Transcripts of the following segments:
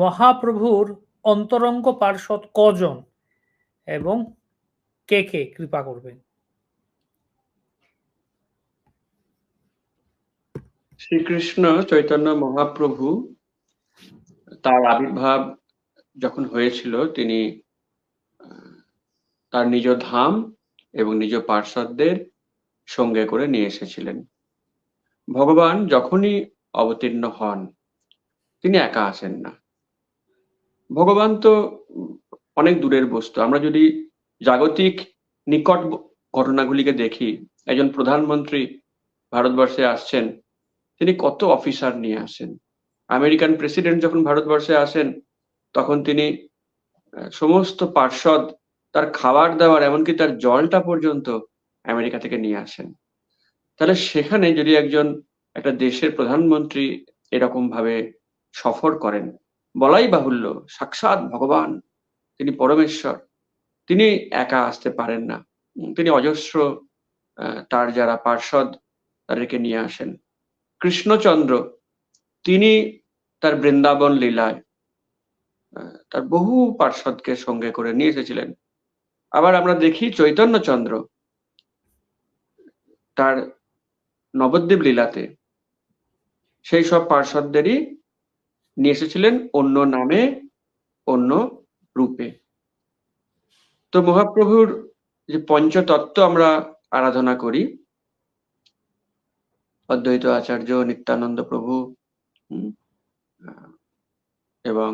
মহাপ্রভুর অন্তরঙ্গ পার্শ্বদ কজন এবং কে কে? কৃপা করবেন। শ্রীকৃষ্ণ চৈতন্য মহাপ্রভু তার আবির্ভাব যখন হয়েছিল, তিনি তার নিজ ধাম এবং নিজ পার্শ্বদের সঙ্গে করে নিয়ে এসেছিলেন। ভগবান যখনই অবতীর্ণ হন, তিনি একা আসেন না। ভগবান তো অনেক দূরের বস্তু। আমরা যদি জাগতিক নিকট ঘটনাগুলিকে দেখি, একজন প্রধানমন্ত্রী ভারতবর্ষে আসছেন, তিনি কত অফিসার নিয়ে আসেন? আমেরিকান প্রেসিডেন্ট যখন ভারতবর্ষে আসেন, তখন তিনি সমস্ত পার্ষদ তার খাবার দাবার এমনকি তার জলটা পর্যন্ত আমেরিকা থেকে নিয়ে আসেন। তাহলে সেখানে যদি একজন একটা দেশের প্রধানমন্ত্রী এরকম ভাবে সফর করেন বলাই বাহুল্য, সাক্ষাৎ ভগবান, তিনি পরমেশ্বর। তিনি একা আসতে পারেন না। তিনি অজস্র তার যারা পার্ষদ, তাদেরকে নিয়ে আসেন। কৃষ্ণচন্দ্র, তিনি তার বৃন্দাবন লীলায় তার বহু পার্ষদকে সঙ্গে করে নিয়ে এসেছিলেন। আবার আমরা দেখি চৈতন্যচন্দ্র, তার নবদ্বীপ লীলাতে। সেই সব পার্ষদদেরই নিয়ে এসেছিলেন অন্য নামে, অন্য রূপে। তো মহাপ্রভুর যে পঞ্চতত্ত্ব আমরা আরাধনা করি, অদ্বৈত আচার্য নিত্যানন্দ প্রভু এবং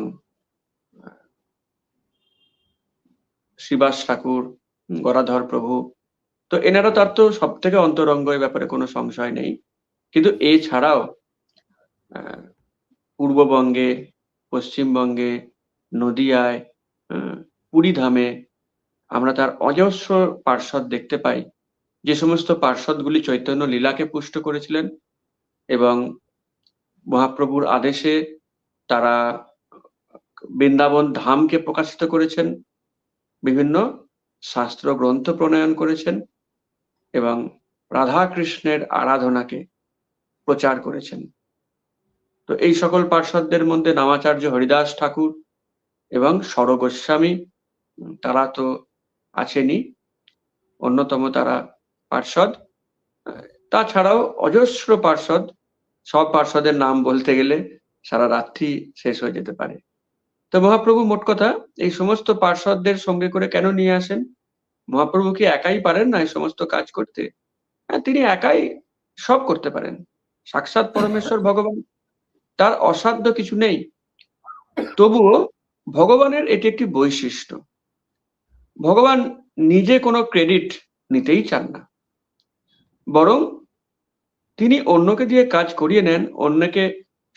শ্রীবাস ঠাকুর গরাধর প্রভু, তো এনারা তার তো সব থেকে অন্তরঙ্গ এ ব্যাপারে কোনো সংশয় নেই। কিন্তু এছাড়াও পূর্ববঙ্গে, পশ্চিমবঙ্গে, নদিয়ায় পুরীধামে আমরা তার অজস্র পার্শ্বদ দেখতে পাই। যে সমস্ত পার্শ্বদগুলি চৈতন্য লীলাকে পুষ্ট করেছিলেন এবং মহাপ্রভুর আদেশে তারা বৃন্দাবন ধামকে প্রকাশিত করেছেন, বিভিন্ন শাস্ত্র গ্রন্থ প্রণয়ন করেছেন এবং রাধা কৃষ্ণের আরাধনাকে প্রচার করেছেন। তো এই সকল পার্শ্বদদের মধ্যে নামাচার্য হরিদাস ঠাকুর এবং সরগোস্বামী, তারা তো আছেনই, অন্যতম তারা পার্শ্বদ। তাছাড়াও অজস্র পার্শ্বদ, সব পার্শ্বদের নাম বলতে গেলে সারা রাত্রি শেষ হয়ে যেতে পারে। তো মহাপ্রভু মোট কথা, এই সমস্ত পার্শ্বদদের সঙ্গে করে কেন নিয়ে আসেন? মহাপ্রভু কি একাই পারেন না এই সমস্ত কাজ করতে? হ্যাঁ তিনি একাই সব করতে পারেন। সাক্ষাৎ পরমেশ্বর ভগবান তার অসাধ্য কিছু নেই। তবুও ভগবানের এটি একটি বৈশিষ্ট্য। ভগবান নিজে কোনো ক্রেডিট নিতেই চান না। বরং তিনি অন্যকে দিয়ে কাজ করিয়ে নেন, অন্যকে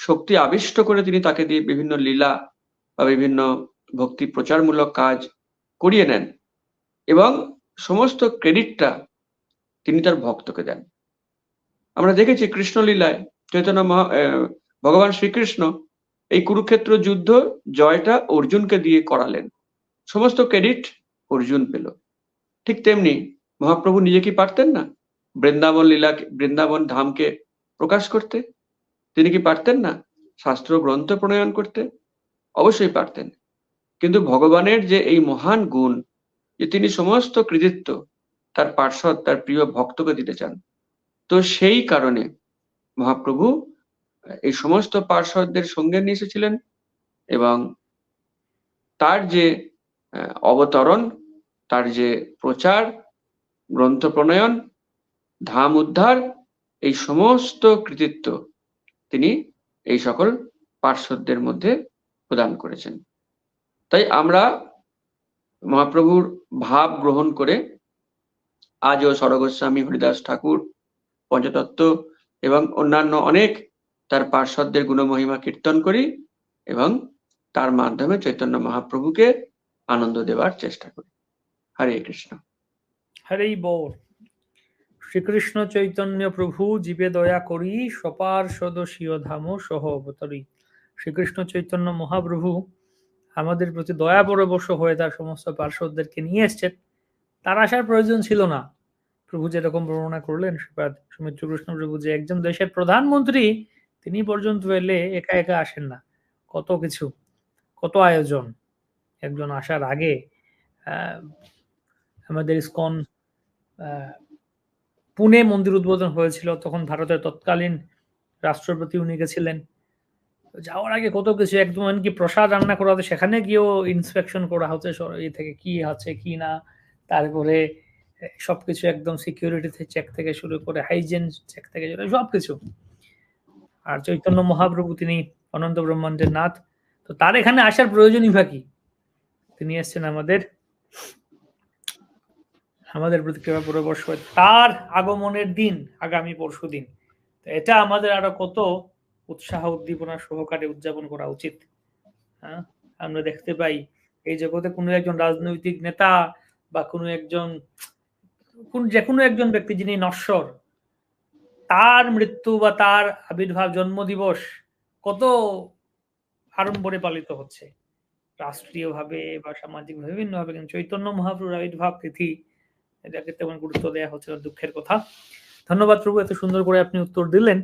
শক্তি আবিষ্ট করে তিনি তাকে দিয়ে বিভিন্ন লীলা বা বিভিন্ন ভক্তি প্রচারমূলক কাজ করিয়ে নেন এবং সমস্ত ক্রেডিটটা তিনি তার ভক্তকে দেন। আমরা দেখেছি কৃষ্ণলীলায় চৈতন্য ভগবান শ্রীকৃষ্ণ এই কুরুক্ষেত্র যুদ্ধ জয়টা অর্জুনকে দিয়ে করালেন। সমস্ত ক্রেডিট অর্জুন পেল। ঠিক তেমনি মহাপ্রভু নিজে কি পারতেন না বৃন্দাবন লীলা বৃন্দাবন ধামকে প্রকাশ করতে? তিনি কি পারতেন না শাস্ত্র গ্রন্থ প্রণয়ন করতে? অবশ্যই পারতেন। কিন্তু ভগবানের যে এই মহান গুণ, যে তিনি সমস্ত কৃতিত্ব তার পার্শ্বদ, তার প্রিয় ভক্তকে দিতে চান, তো সেই কারণে মহাপ্রভু এই সমস্ত পার্শ্বদের সঙ্গে নিয়ে এসেছিলেন এবং তার যে অবতরণ, তার যে প্রচার, গ্রন্থ প্রণয়ন, ধাম উদ্ধার, এই সমস্ত কৃতিত্ব তিনি এই সকল পার্শ্বদের মধ্যে প্রদান করেছেন। তাই আমরা মহাপ্রভুর ভাব গ্রহণ করে আজও সরগোস্বামী হরিদাস ঠাকুর, পঞ্চতত্ত্ব এবং অন্যান্য অনেক তার পার্শ্বদের গুণমহিমা কীর্তন করি এবং তার মাধ্যমে চৈতন্য মহাপ্রভুকে আনন্দ দেওয়ার চেষ্টা করি। হরে কৃষ্ণ। হরে বল। শ্রীকৃষ্ণ চৈতন্য প্রভু জীবে দয়া করি সপার সদস্য ধাম সহ অবতরী। শ্রীকৃষ্ণ চৈতন্য মহাপ্রভু আমাদের প্রতি দয়া পরবশ হয়ে তার সমস্ত পার্শ্বদেরকে নিয়ে এসছেন। তার আসার প্রয়োজন ছিল না। প্রভু যেরকম বর্ণনা করলেন সুমিত্র কৃষ্ণ প্রভু যে একজন দেশের প্রধানমন্ত্রী তিনি পর্যন্ত এলে একা একা আসেন না। কত কিছু, কত আয়োজন। একজন আসার আগে আমাদের ইসকন পুনে মন্দির উদ্বোধন হয়েছিল। তখন ভারতের তৎকালীন রাষ্ট্রপতি উনি গেছিলেন। যাওয়ার আগে কত কিছু, একদম এমনকি প্রসাদ রান্না করা হতো সেখানে গিয়েও ইন্সপেকশন করা হচ্ছে এই থেকে কি আছে, কি না। তারপরে সবকিছু একদম সিকিউরিটি চেক থেকে শুরু করে হাইজেন চেক থেকে শুরু করে, সবকিছু। আর চৈতন্য মহাপ্রভু তিনি অনন্ত ব্রহ্মাণ্ডের নাথ। তো তার এখানে আসার প্রয়োজনই বা কি? তিনি এসছেন আমাদের আমাদের প্রতি তার আগমনের দিন, আগামী পরশু দিন এটা আমাদের আরও কত উৎসাহ, উদ্দীপনা, সহকারে উদযাপন করা উচিত। হ্যাঁ আমরা দেখতে পাই এই জগতে কোনো একজন রাজনৈতিক নেতা বা কোনো একজন, কোন যে কোনো একজন ব্যক্তি যিনি নশ্বর তার মৃত্যু বা তার আবির্ভাব জন্ম দিবস কত আড়ম্বরে পালিত হচ্ছে রাষ্ট্রীয়ভাবে বা সামাজিকভাবে বিভিন্নভাবে কিন্তু চৈতন্য মহাপ্রভুর আবির্ভাব তিথি এটাকে তেমন গুরুত্ব দেওয়া হচ্ছে না, দুঃখের কথা ধন্যবাদ প্রভু এত সুন্দর করে আপনি উত্তর দিলেন.